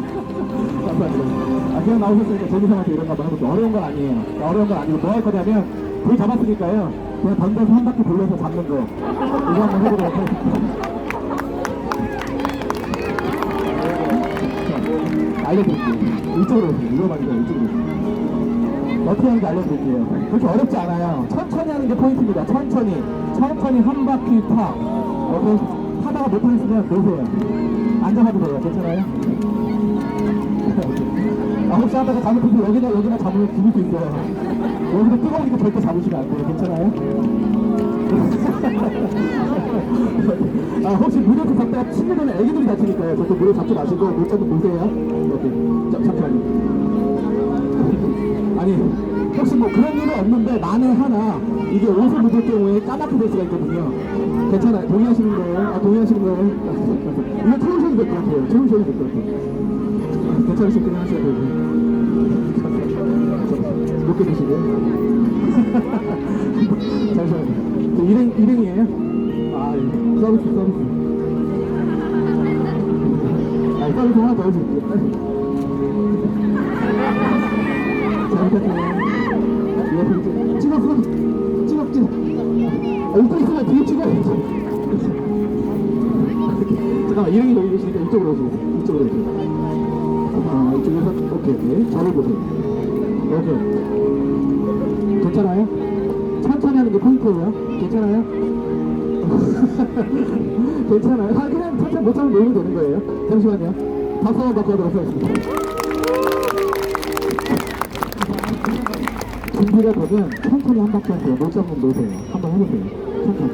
감사합니다. 아, 그냥 나오셨으니까 재미삼아서 이런 거 한번 해볼게요. 어려운 건 아니에요. 어려운 건 아니고 뭐 할 거냐면 불 잡았으니까요. 그냥 던져서 한 바퀴 돌려서 잡는 거. 이거 한번 해보도록 하겠습니다. 알려드릴게요. 이쪽으로 오세요. 이거 말고 이쪽으로 오세요. 어떻게 하는지 알려드릴게요. 그렇게 어렵지 않아요. 천천히 하는 게 포인트입니다. 천천히. 천천히 한 바퀴 파. 오케이? 타다가 못하겠으면 놓으세요. 앉아봐도 돼요. 괜찮아요? 아, 혹시 하다가 잘못해서 여기나 여기나 잡으면 죽을 수 있어요. 여기서 뜨거우니까 절대 잡으시면 안 돼요. 괜찮아요? 아, 혹시 무릎 잡다가 치게 되면 애기들이 다치니까요. 절대 무릎 잡지 마시고 못 잡고 보세요. 이렇게. 자, 잠시만요. 아니, 혹시 뭐 그런 일은 없는데 만에 하나 이게 옷을 묻을 경우에 까맣게 될 수가 있거든요. 괜찮아요. 동의하시는 거예요? 아, 동의하시는 거예요? 이거 태우셔도 될 것 같아요. 태우셔도 될 것 같아요. 괜찮으실 때는 하셔야 되고. 높게 드시고요. 잠시만요. 저 일행, 일행이에요? 아, 예. 서비스, 서비스. 아, 서비스 하나 더 해줄게요. 잘 부탁해요. 예, 찍었어? 찍었지? 아, 웃고 있으면 뒤에 찍어야지. 잠깐만, 일행이 여기 계시니까 이쪽으로 오세요. 이쪽으로 오세요. 아, 이쪽에서, 오케이, 오케이. 저를 보세요. 오케이. 괜찮아요? 천천히 하는 게 포인트예요. 괜찮아요? 괜찮아요? 아, 그냥 천천히 못하면 놀면 되는 거예요. 잠시만요. 박수 한번 받고 하도록 하겠습니다. 준비가 되면 천천히 한 바퀴 하세요. 못 잡으면 놓으세요. 한번 해보세요. 천천히.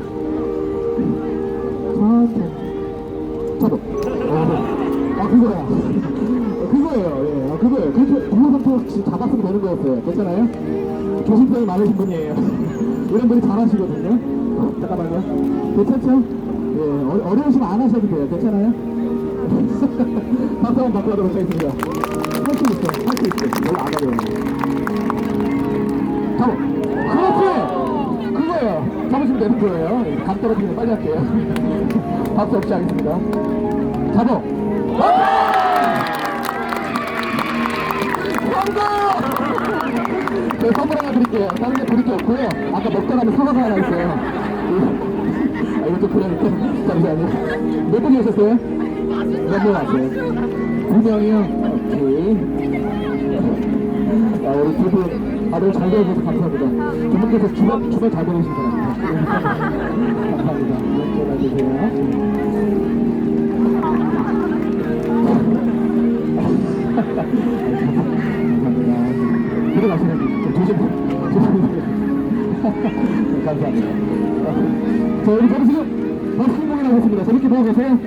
천천히. 잡아. 어, 아, 그거야. 그거예요. 예, 아, 그거예요. 그렇게 잡았으면 되는 거였어요. 괜찮아요? 조심성이 많으신 분이에요. 이런 분이 잘하시거든요. 잠깐만요. 괜찮죠? 예, 어, 어려우시면 안 하셔도 돼요. 괜찮아요? 박수 한번 하도록 하겠습니다. 할 수 있어요. 할 수 있어요. 별로 안 어려워요. 잡아. 그렇지! 그거예요. 잡으시면 되는 거예요. 감 떨어지면 빨리 할게요. 박수 없이 하겠습니다. 잡아. 선물 하나 드릴게요. 다른 게 드릴 게 없고요. 아까 먹다 가면 사과가 하나 있어요. 아, 좀 그래야겠다. 잠시만요. 몇 분이 오셨어요? 몇명 왔어요? 두 명이요? 오케이. 아, 우리 두 분, 다들 잘 되어줘서 감사합니다. 두 분께서 주말, 주말 잘 보내신 사람입니다. 감사합니다. 감사 감사합니다. 자, 여기 바로 지금 버스킹 공연 하겠습니다. 재밌게 보고 계세요?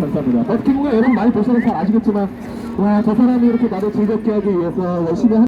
감사합니다. 버스킹 공연 여러분 많이 보셔서 잘 아시겠지만, 와, 저 사람이 이렇게 나를 즐겁게 하기 위해서 열심히 한